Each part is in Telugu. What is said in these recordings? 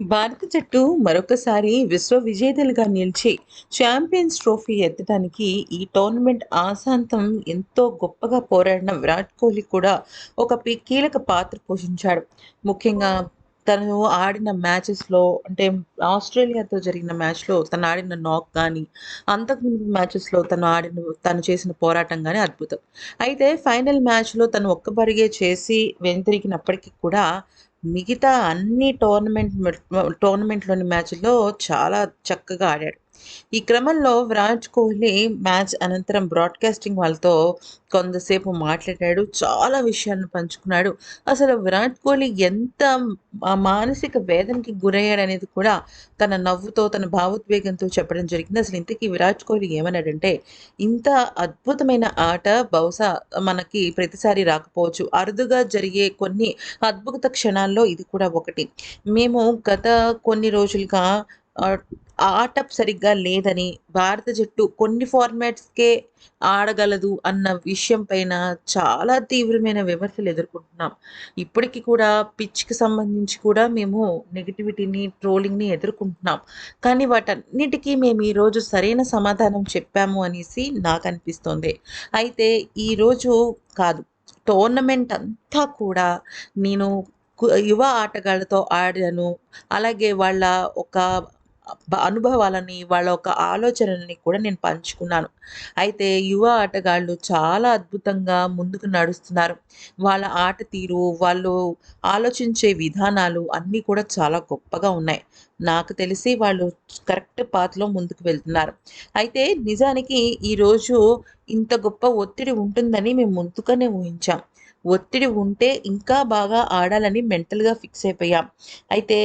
భారత జట్టు మరొకసారి విశ్వ విజేతలుగా నిలిచి ఛాంపియన్స్ ట్రోఫీ ఎత్తడానికి ఈ టోర్నమెంట్ ఆశాంతం ఎంతో గొప్పగా పోరాడిన విరాట్ కోహ్లీ కూడా ఒక కీలక పాత్ర పోషించాడు. ముఖ్యంగా తను ఆడిన మ్యాచెస్లో అంటే ఆస్ట్రేలియాతో జరిగిన మ్యాచ్లో తను ఆడిన నాక్ కానీ అంతకుముందు మ్యాచెస్లో తను ఆడిన తను చేసిన పోరాటం కానీ అద్భుతం. అయితే ఫైనల్ మ్యాచ్లో తను ఒక్కబరిగే చేసి వెనుతిరిగినప్పటికీ కూడా మిగతా అన్ని టోర్నమెంట్ టోర్నమెంట్లోని మ్యాచ్ల్లో చాలా చక్కగా ఆడాడు. ఈ క్రమంలో విరాట్ కోహ్లీ మ్యాచ్ అనంతరం బ్రాడ్కాస్టింగ్ వాళ్ళతో కొంతసేపు మాట్లాడాడు చాలా విషయాలను పంచుకున్నాడు. అసలు విరాట్ కోహ్లీ ఎంత మానసిక వేదనకి గురయ్యాడు అనేది కూడా తన నవ్వుతో తన భావోద్వేగంతో చెప్పడం జరిగింది. అసలు ఇంతకీ విరాట్ కోహ్లీ ఏమన్నాడంటే ఇంత అద్భుతమైన ఆట బహుశా మనకి ప్రతిసారి రాకపోవచ్చు. అరుదుగా జరిగే కొన్ని అద్భుత క్షణాల్లో ఇది కూడా ఒకటి. మేము గత కొన్ని రోజులుగా ఆట సరిగ్గా లేదని భారత జట్టు కొన్ని ఫార్మాట్స్కే ఆడగలదు అన్న విషయం పైన చాలా తీవ్రమైన విమర్శలు ఎదుర్కొంటున్నాం. ఇప్పటికీ కూడా పిచ్కి సంబంధించి కూడా మేము నెగిటివిటీని ట్రోలింగ్ని ఎదుర్కొంటున్నాం. కానీ వాటన్నిటికీ మేము ఈరోజు సరైన సమాధానం చెప్పాము అనేసి నాకు అనిపిస్తుంది. అయితే ఈరోజు కాదు టోర్నమెంట్ అంతా కూడా నేను యువ ఆటగాళ్ళతో ఆడాను. అలాగే వాళ్ళ ఒక అనుభవాలని వాళ్ళ ఒక ఆలోచనలని కూడా నేను పంచుకున్నాను. అయితే యువ ఆటగాళ్ళు చాలా అద్భుతంగా ముందుకు నడుస్తున్నారు. వాళ్ళ ఆట తీరు వాళ్ళు ఆలోచించే విధానాలు అన్నీ కూడా చాలా గొప్పగా ఉన్నాయి. నాకు తెలిసి వాళ్ళు కరెక్ట్ పాత్లో ముందుకు వెళ్తున్నారు. అయితే నిజానికి ఈరోజు ఇంత గొప్ప ఒత్తిడి ఉంటుందని మేము ముందుగానే ఊహించాం. ఒత్తిడి ఉంటే ఇంకా బాగా ఆడాలని మెంటల్గా ఫిక్స్ అయిపోయాం. అయితే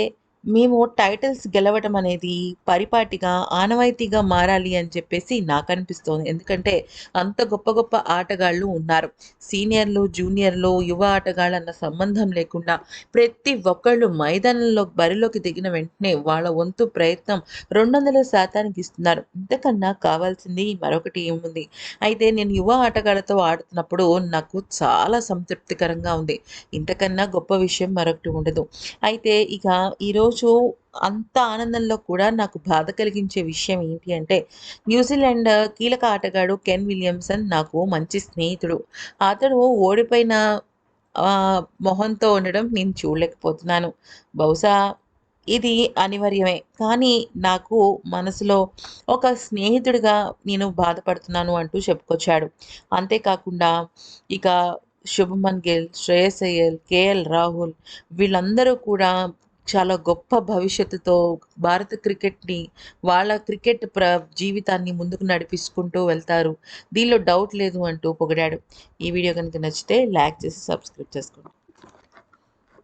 మేము టైటిల్స్ గెలవటం అనేది పరిపాటిగా ఆనవాయితీగా మారాలి అని చెప్పేసి నాకు అనిపిస్తోంది. ఎందుకంటే అంత గొప్ప గొప్ప ఆటగాళ్ళు ఉన్నారు. సీనియర్లు జూనియర్లు యువ ఆటగాళ్ళు అన్న సంబంధం లేకుండా ప్రతి ఒక్కళ్ళు మైదానంలో బరిలోకి దిగిన వెంటనే వాళ్ళ వంతు ప్రయత్నం రెండు వందల శాతానికి ఇస్తున్నారు. ఇంతకన్నా కావాల్సింది మరొకటి ఏముంది? అయితే నేను యువ ఆటగాళ్ళతో ఆడుతున్నప్పుడు నాకు చాలా సంతృప్తికరంగా ఉంది. ఇంతకన్నా గొప్ప విషయం మరొకటి ఉండదు. అయితే ఇక ఈరోజు అంత ఆనందంలో కూడా నాకు బాధ కలిగించే విషయం ఏంటి అంటే న్యూజిలాండ్ కీలక ఆటగాడు కెన్ విలియమ్సన్ నాకు మంచి స్నేహితుడు. అతడు ఓడిపోయిన మొహంతో ఉండడం నేను చూడలేకపోతున్నాను. బహుశా ఇది అనివార్యమే. కానీ నాకు మనసులో ఒక స్నేహితుడిగా నేను బాధపడుతున్నాను అంటూ చెప్పుకొచ్చాడు. అంతేకాకుండా ఇక శుభమన్ గిల్ శ్రేయస్ అయ్యల్ కేఎల్ రాహుల్ వీళ్ళందరూ కూడా చాలా గొప్ప భవిష్యత్తుతో భారత క్రికెట్ని వాళ్ళ క్రికెట్ ప్ర జీవితాన్ని ముందుకు నడిపించుకుంటూ వెళ్తారు. దీనిలో డౌట్ లేదు అంటూ పొగిడాడు. ఈ వీడియో కనుక నచ్చితే లైక్ చేసి సబ్స్క్రైబ్ చేసుకోండి.